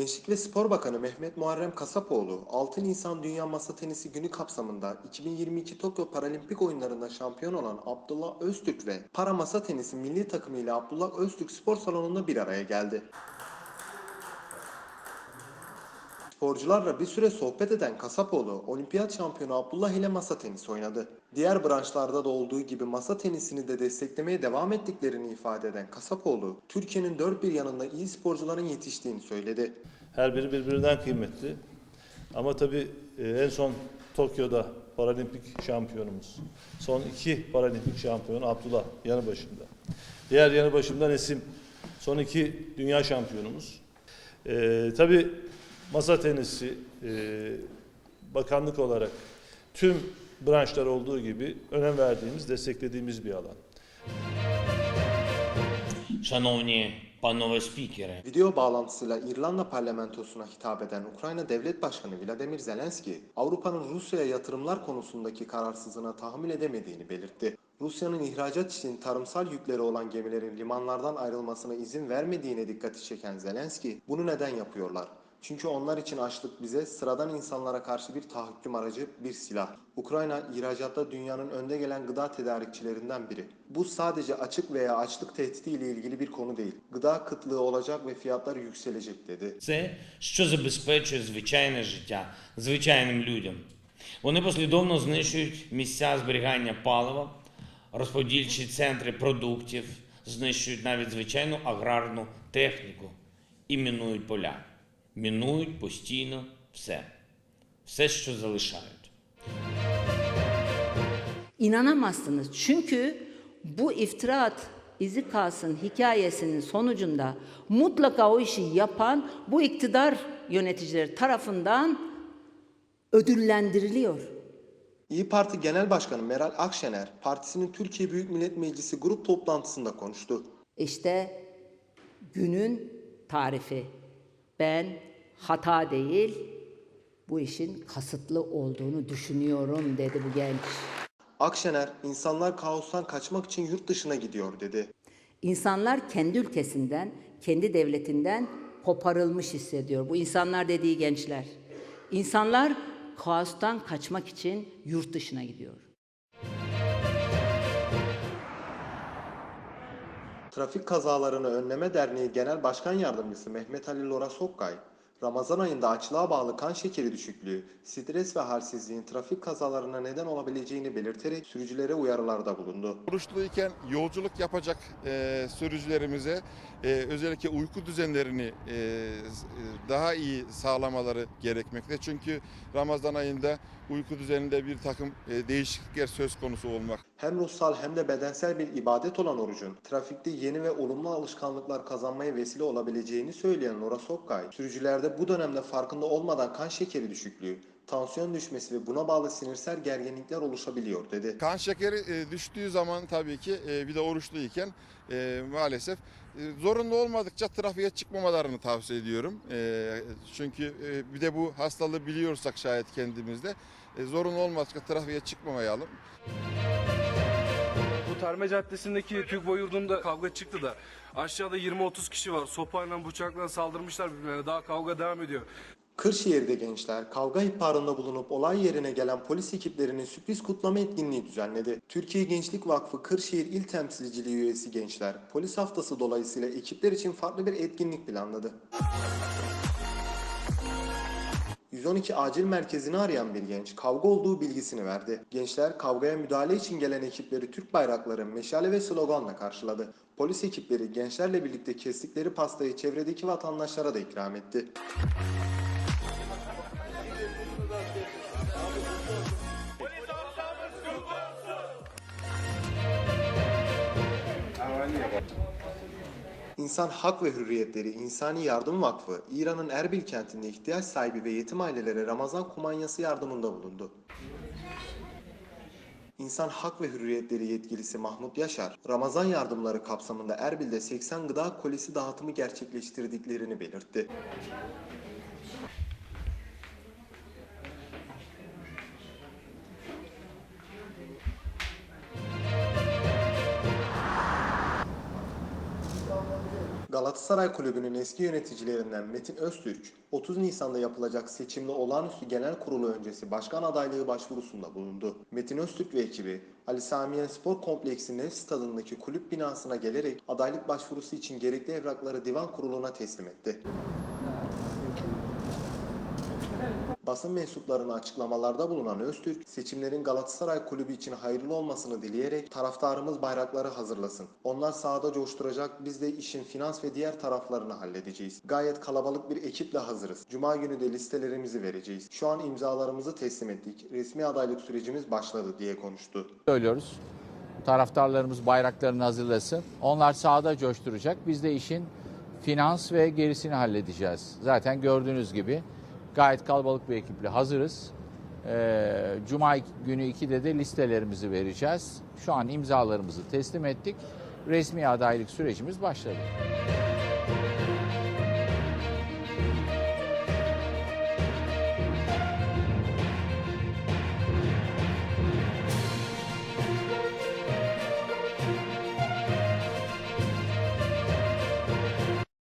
Gençlik ve Spor Bakanı Mehmet Muharrem Kasapoğlu, 6 Nisan Dünya Masa Tenisi Günü kapsamında 2022 Tokyo Paralimpik Oyunlarında şampiyon olan Abdullah Öztürk ve para masa tenisi milli takımı ile Abdullah Öztürk Spor Salonu'nda bir araya geldi. Sporcularla bir süre sohbet eden Kasapoğlu, olimpiyat şampiyonu Abdullah ile masa tenisi oynadı. Diğer branşlarda da olduğu gibi masa tenisini de desteklemeye devam ettiklerini ifade eden Kasapoğlu, Türkiye'nin dört bir yanında iyi sporcuların yetiştiğini söyledi. Her biri birbirinden kıymetli. Ama tabii e, en son Tokyo'da paralimpik şampiyonumuz. Son iki paralimpik şampiyonu Abdullah yanı başında. Diğer yanı başında Nesim. Son iki dünya şampiyonumuz. Ee, tabii masa tenisi e, bakanlık olarak tüm branşlar olduğu gibi önem verdiğimiz, desteklediğimiz bir alan. Шановні панове спікери, Video bağlantısıyla İrlanda parlamentosuna hitap eden Ukrayna Devlet Başkanı Vladimir Zelenski, Avrupa'nın Rusya'ya yatırımlar konusundaki kararsızlığına tahammül edemediğini belirtti. Rusya'nın ihracat için tarımsal yükleri olan gemilerin limanlardan ayrılmasına izin vermediğine dikkati çeken Zelenski, bunu neden yapıyorlar? Çünkü onlar için açlık bize sıradan insanlara karşı bir tahakküm aracı, bir silah. Ukrayna ihracatta dünyanın önde gelen gıda tedarikçilerinden biri. Bu sadece açık veya açlık tehdidi ile ilgili bir konu değil. Gıda kıtlığı olacak ve fiyatlar yükselecek dedi. це що забезпечує звичайне життя звичайним людям. Вони послідовно знищують місця зберігання палива, розподільчі центри продуктів, знищують навіть звичайну аграрну техніку і мінують поля. Мінують постійно все. Все, що залишають. İnanamazsınız. Çünkü bu iftirat izi kalsın hikayesinin sonucunda mutlaka o işi yapan bu iktidar yöneticileri tarafından ödüllendiriliyor. İyi Parti Genel Başkanı Meral Akşener, partisinin Türkiye Büyük Millet Meclisi grup toplantısında konuştu. İşte günün tarifi. ben hata değil, bu işin kasıtlı olduğunu düşünüyorum dedi bu genç. Akşener, insanlar kaostan kaçmak için yurt dışına gidiyor dedi. İnsanlar kendi ülkesinden, kendi devletinden koparılmış hissediyor. Bu insanlar dediği gençler. İnsanlar kaostan kaçmak için yurt dışına gidiyor. Trafik Kazalarını Önleme Derneği Genel Başkan Yardımcısı Mehmet Ali Lora Sokkay, Ramazan ayında açlığa bağlı kan şekeri düşüklüğü, stres ve halsizliğin trafik kazalarına neden olabileceğini belirterek sürücülere uyarılarda bulundu. Oruçluyken yolculuk yapacak e, sürücülerimize e, özellikle uyku düzenlerini e, e, daha iyi sağlamaları gerekmekte. Çünkü Ramazan ayında uyku düzeninde bir takım e, değişiklikler söz konusu olmak Hem ruhsal hem de bedensel bir ibadet olan orucun trafikte yeni ve olumlu alışkanlıklar kazanmaya vesile olabileceğini söyleyen Nora Sokkay, sürücülerde bu dönemde farkında olmadan kan şekeri düşüklüğü, tansiyon düşmesi ve buna bağlı sinirsel gerginlikler oluşabiliyor dedi. Kan şekeri e, düştüğü zaman tabii ki e, bir de oruçluyken e, maalesef zorunlu olmadıkça trafiğe çıkmamalarını tavsiye ediyorum. Çünkü bir de bu hastalığı biliyorsak şayet kendimizde zorunlu olmadıkça trafiğe çıkmamayalım. Bu Terme Caddesi'ndeki Türk Boy Yurdu'nda kavga çıktı da aşağıda 20-30 kişi var. Sopayla bıçakla saldırmışlar birbirlerine. Daha kavga devam ediyor. Kırşehir'de gençler kavga ihbarında bulunup olay yerine gelen polis ekiplerinin sürpriz kutlama etkinliği düzenledi. Türkiye Gençlik Vakfı Kırşehir İl Temsilciliği üyesi gençler polis haftası dolayısıyla ekipler için farklı bir etkinlik planladı. 112 acil merkezini arayan bir genç kavga olduğu bilgisini verdi. Gençler kavgaya müdahale için gelen ekipleri Türk bayrakları, meşale ve sloganla karşıladı. Polis ekipleri gençlerle birlikte kestikleri pastayı çevredeki vatandaşlara da ikram etti. İnsan Hak ve Hürriyetleri İnsani Yardım Vakfı, İran'ın Erbil kentinde ihtiyaç sahibi ve yetim ailelere Ramazan kumanyası yardımında bulundu. İnsan Hak ve Hürriyetleri yetkilisi Mahmut Yaşar, Ramazan yardımları kapsamında Erbil'de 80 gıda kolisi dağıtımı gerçekleştirdiklerini belirtti. Galatasaray Kulübü'nün eski yöneticilerinden Metin Öztürk, 30 Nisan'da yapılacak seçimli olağanüstü genel kurulu öncesi başkan adaylığı başvurusunda bulundu. Metin Öztürk ve ekibi Ali Samiyen Spor Kompleksi Nef stadındaki kulüp binasına gelerek adaylık başvurusu için gerekli evrakları divan kuruluna teslim etti. Basın mensuplarına açıklamalarda bulunan Öztürk, seçimlerin Galatasaray Kulübü için hayırlı olmasını dileyerek taraftarımız bayrakları hazırlasın. Onlar sahada coşturacak, biz de işin finans ve diğer taraflarını halledeceğiz. Gayet kalabalık bir ekiple hazırız. Cuma günü de listelerimizi vereceğiz. Şu an imzalarımızı teslim ettik. Resmi adaylık sürecimiz başladı diye konuştu. söylüyoruz. Taraftarlarımız bayraklarını hazırlasın. Onlar sahada coşturacak. Biz de işin finans ve gerisini halledeceğiz. Zaten gördüğünüz gibi gayet kalabalık bir ekiple hazırız. Ee, Cuma günü 2'de de listelerimizi vereceğiz. Şu an imzalarımızı teslim ettik. Resmi adaylık sürecimiz başladı.